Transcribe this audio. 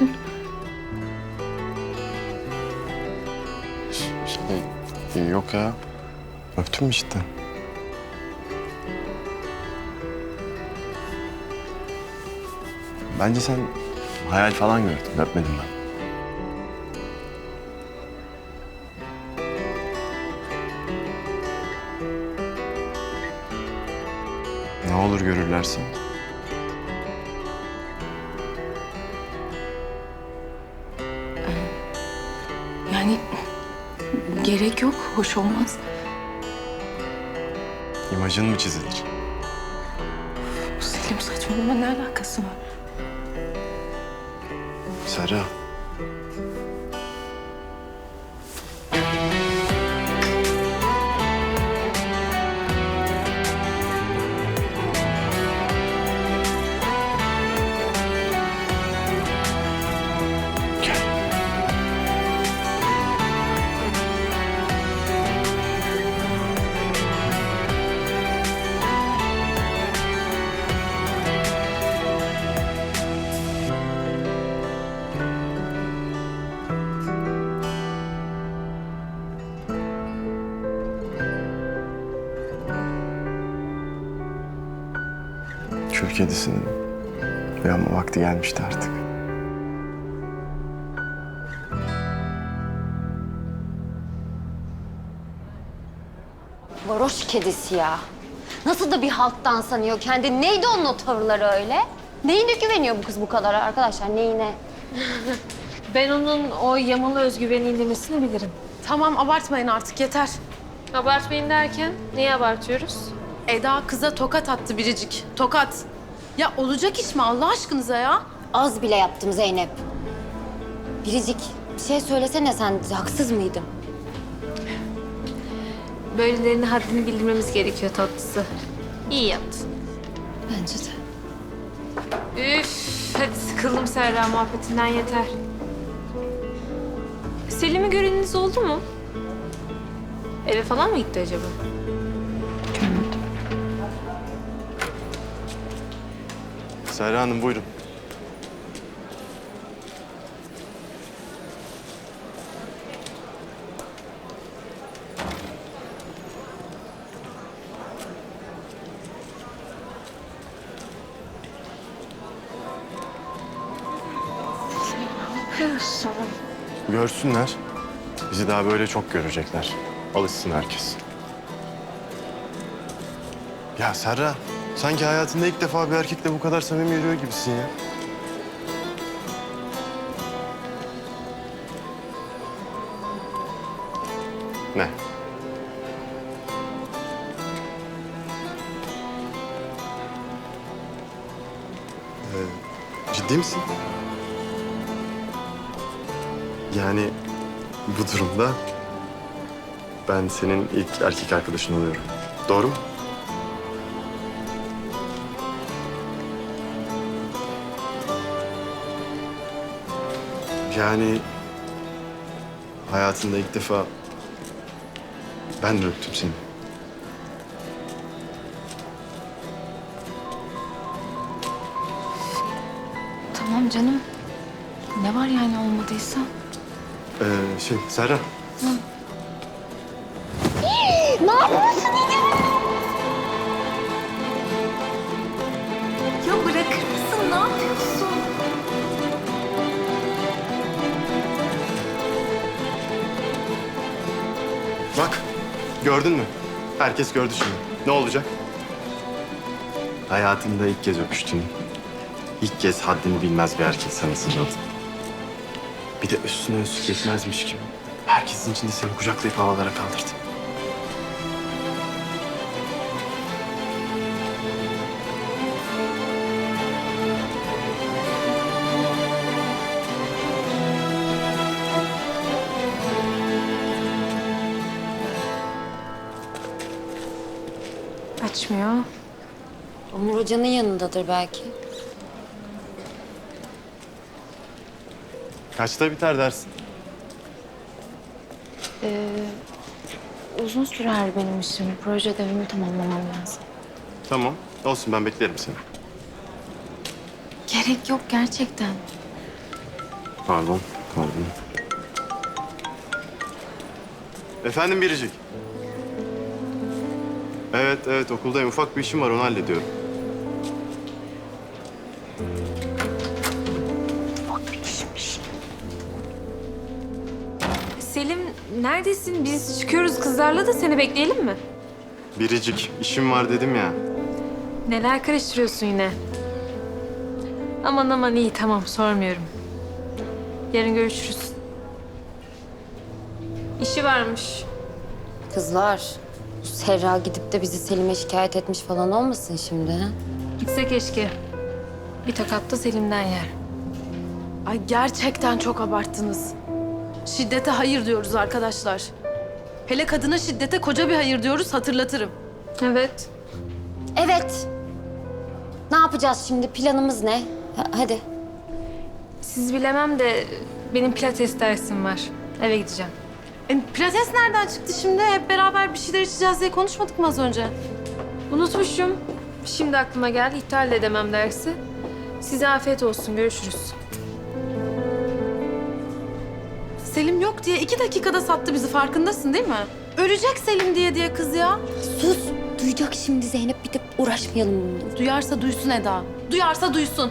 yaptın? Şey, e, yok ya. Öptüm işte. Bence sen hayal falan gördün. Öpmedim ben. Ne olur görürlerse. Yani gerek yok, hoş olmaz. İmajın mı çizilir? Selim saçmalama ne alakası var? Serra. Kül kedisinin uyanma vakti gelmişti artık. Varoş kedisi ya. Nasıl da bir halktan sanıyor kendini. Neydi onun o tavırları öyle? Neyine güveniyor bu kız bu kadar arkadaşlar? Neyine? Ben onun o yamalı özgüveni indirmesini bilirim. Tamam abartmayın artık yeter. Abartmayın derken neyi abartıyoruz? Eda kıza tokat attı biricik. Tokat. Ya olacak iş mi Allah aşkınıza ya? Az bile yaptım Zeynep. Biricik bir şey söylesene sen. Haksız mıydım? Böylelerine haddini bildirmemiz gerekiyor tatlısı. İyi yaptın. Bence de. Üf, hadi sıkıldım Serra muhabbetinden yeter. Selim'i göreniniz oldu mu? Eve falan mı gitti acaba? Serra Hanım buyurun. Görsünler. Bizi daha böyle çok görecekler. Alışsın herkes. Ya Serra, sanki hayatında ilk defa bir erkekle bu kadar samimi yürüyor gibisin ya. Ne? Ee, ciddi misin? Yani bu durumda ben senin ilk erkek arkadaşın oluyorum. Doğru mu? Yani hayatında ilk defa ben de öptüm seni. Tamam canım. Ne var yani olmadıysa? Ee, şey Serra. Ya Bak gördün mü? Herkes gördü şimdi. Ne olacak? Hayatımda ilk kez öpüştün. İlk kez haddini bilmez bir erkek sana sarıldı. Bir de üstüne üstlük yetmezmiş gibi. Herkesin içinde seni kucaklayıp havalara kaldırdı. Açmıyor. Onur Hoca'nın yanındadır belki. Kaçta biter dersin? Uzun sürer benim işim. Proje ödevimi tamamlamam lazım. Tamam. Olsun ben beklerim seni. Gerek yok gerçekten. Pardon. Pardon. Efendim Biricik. Evet, evet okuldayım. Ufak bir işim var, onu hallediyorum. Selim neredesin? Biz çıkıyoruz kızlarla da seni bekleyelim mi? Biricik, işim var dedim ya. Neler karıştırıyorsun yine? Aman aman iyi tamam sormuyorum. Yarın görüşürüz. İşi varmış. Kızlar, Serra gidip de bizi Selim'e şikayet etmiş falan olmasın şimdi ha? Gitse keşke. Bir tokat da Selim'den yer. Ay gerçekten çok abarttınız. Şiddete hayır diyoruz arkadaşlar. Hele kadına şiddete koca bir hayır diyoruz hatırlatırım. Evet. Evet. Ne yapacağız şimdi? Planımız ne? Ha- hadi. Siz bilemem de benim pilates dersim var. Eve gideceğim. E, pilates nereden çıktı şimdi? Hep beraber bir şeyler içeceğiz diye konuşmadık mı az önce? Unutmuşum. Şimdi aklıma geldi. İptal de edemem dersi. Size afiyet olsun. Görüşürüz. Selim yok diye iki dakikada sattı bizi farkındasın değil mi? Ölecek Selim diye diye kız ya. Sus. Duyacak şimdi Zeynep bir de uğraşmayalım bununla. Duyarsa duysun Eda. Duyarsa duysun.